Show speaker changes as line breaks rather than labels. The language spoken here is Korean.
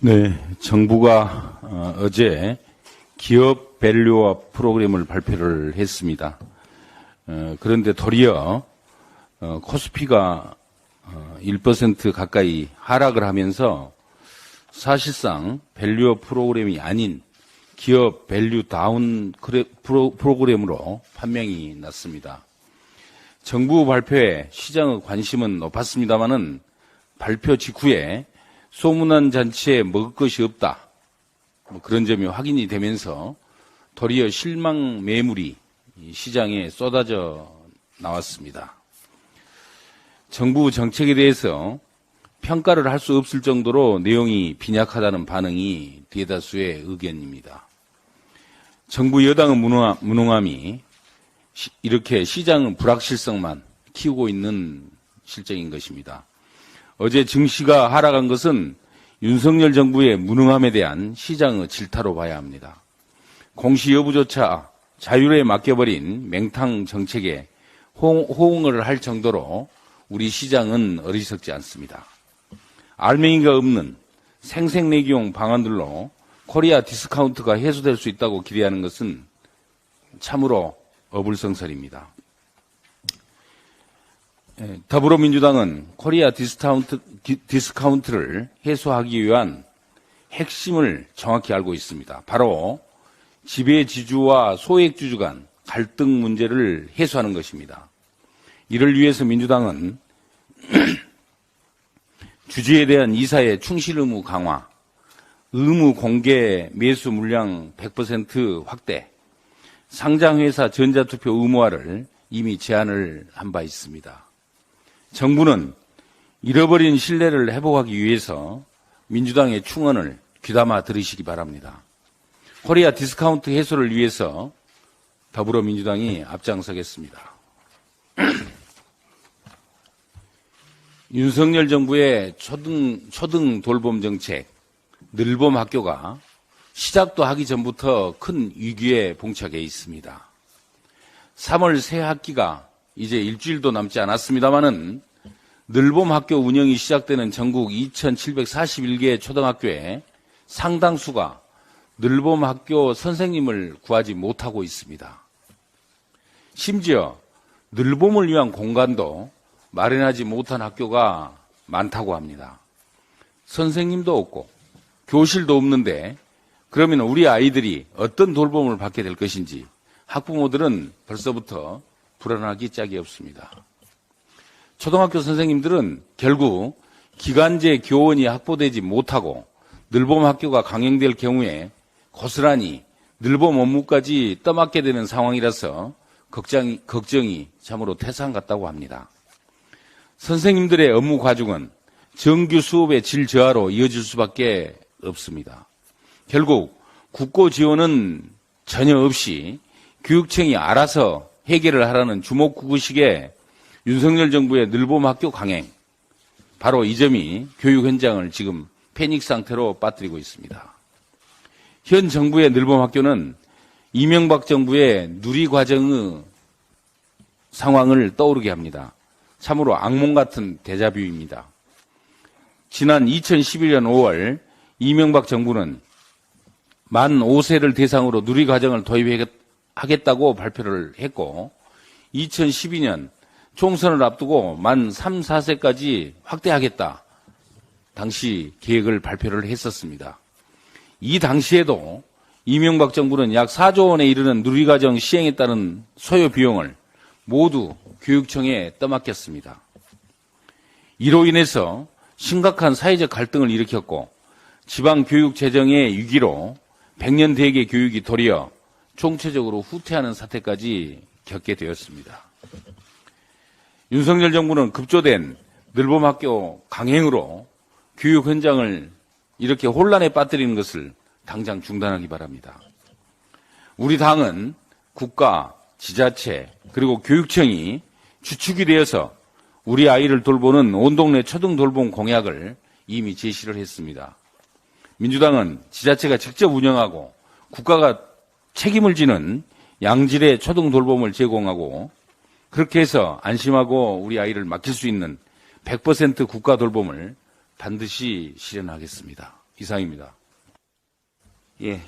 네, 정부가 어, 어제 기업 밸류업 프로그램을 발표를 했습니다. 어, 그런데 도리어 어, 코스피가 어, 1% 가까이 하락을 하면서 사실상 밸류업 프로그램이 아닌 기업 밸류 다운 프로그램으로 판명이 났습니다. 정부 발표에 시장의 관심은 높았습니다마는 발표 직후에 소문난 잔치에 먹을 것이 없다. 뭐 그런 점이 확인이 되면서 도리어 실망 매물이 이 시장에 쏟아져 나왔습니다. 정부 정책에 대해서 평가를 할 수 없을 정도로 내용이 빈약하다는 반응이 대다수의 의견입니다. 정부 여당의 무능함, 무능함이 시- 이렇게 시장의 불확실성만 키우고 있는 실정인 것입니다. 어제 증시가 하락한 것은 윤석열 정부의 무능함에 대한 시장의 질타로 봐야 합니다. 공시 여부조차 자율에 맡겨버린 맹탕 정책에 호응- 호응을 할 정도로 우리 시장은 어리석지 않습니다. 알맹이가 없는 생색내기용 방안들로 코리아 디스카운트가 해소될 수 있다고 기대하는 것은 참으로 어불성설입니다. 예, 더불어민주당은 코리아 디스카운트, 디- 디스카운트를 해소하기 위한 핵심을 정확히 알고 있습니다. 바로 지배지주와 소액주주 간 갈등 문제를 해소하는 것입니다. 이를 위해서 민주당은 주주에 대한 이사의 충실 의무 강화, 의무 공개 매수 물량 100% 확대, 상장회사 전자투표 의무화를 이미 제안을 한 바 있습니다. 정부는 잃어버린 신뢰를 회복하기 위해서 민주당의 충언을 귀담아 들으시기 바랍니다. 코리아 디스카운트 해소를 위해서 더불어민주당이 앞장서겠습니다. 윤석열 정부의 초등, 초등 돌봄 정책, 늘봄 학교가 시작도 하기 전부터 큰 위기에 봉착해 있습니다. 3월 새 학기가 이제 일주일도 남지 않았습니다마는 늘봄 학교 운영이 시작되는 전국 2,741개 초등학교에 상당수가 늘봄 학교 선생님을 구하지 못하고 있습니다. 심지어 늘봄을 위한 공간도 마련하지 못한 학교가 많다고 합니다. 선생님도 없고 교실도 없는데 그러면 우리 아이들이 어떤 돌봄을 받게 될 것인지 학부모들은 벌써부터 불안하기 짝이 없습니다. 초등학교 선생님들은 결국 기간제 교원이 확보되지 못하고 늘봄 학교가 강행될 경우에 고스란히 늘봄 업무까지 떠맡게 되는 상황이라서 걱정이, 걱정이 참으로 태산 같다고 합니다. 선생님들의 업무 과중은 정규 수업의 질 저하로 이어질 수밖에 없습니다. 결국 국고 지원은 전혀 없이 교육청이 알아서 해결을 하라는 주목구구식의 윤석열 정부의 늘봄 학교 강행 바로 이 점이 교육 현장을 지금 패닉 상태로 빠뜨리고 있습니다. 현 정부의 늘봄 학교는 이명박 정부의 누리 과정의 상황을 떠오르게 합니다. 참으로 악몽 같은 대자뷰입니다. 지난 2011년 5월 이명박 정부는 만 5세를 대상으로 누리 과정을 도입 하겠다고 발표를 했고 2012년 총선을 앞두고 만 3, 4세까지 확대하겠다. 당시 계획을 발표를 했었습니다. 이 당시에도 이명박 정부는 약 4조 원에 이르는 누리과정 시행에 따른 소요 비용을 모두 교육청에 떠맡겼습니다. 이로 인해서 심각한 사회적 갈등을 일으켰고 지방 교육 재정의 위기로 100년 대계 교육이 도리어 총체적으로 후퇴하는 사태까지 겪게 되었습니다. 윤석열 정부는 급조된 늘봄학교 강행으로 교육 현장을 이렇게 혼란에 빠뜨리는 것을 당장 중단하기 바랍니다. 우리 당은 국가, 지자체, 그리고 교육청이 주축이 되어서 우리 아이를 돌보는 온 동네 초등 돌봄 공약을 이미 제시를 했습니다. 민주당은 지자체가 직접 운영하고 국가가 책임을 지는 양질의 초등 돌봄을 제공하고 그렇게 해서 안심하고 우리 아이를 맡길 수 있는 100% 국가 돌봄을 반드시 실현하겠습니다. 이상입니다.
예,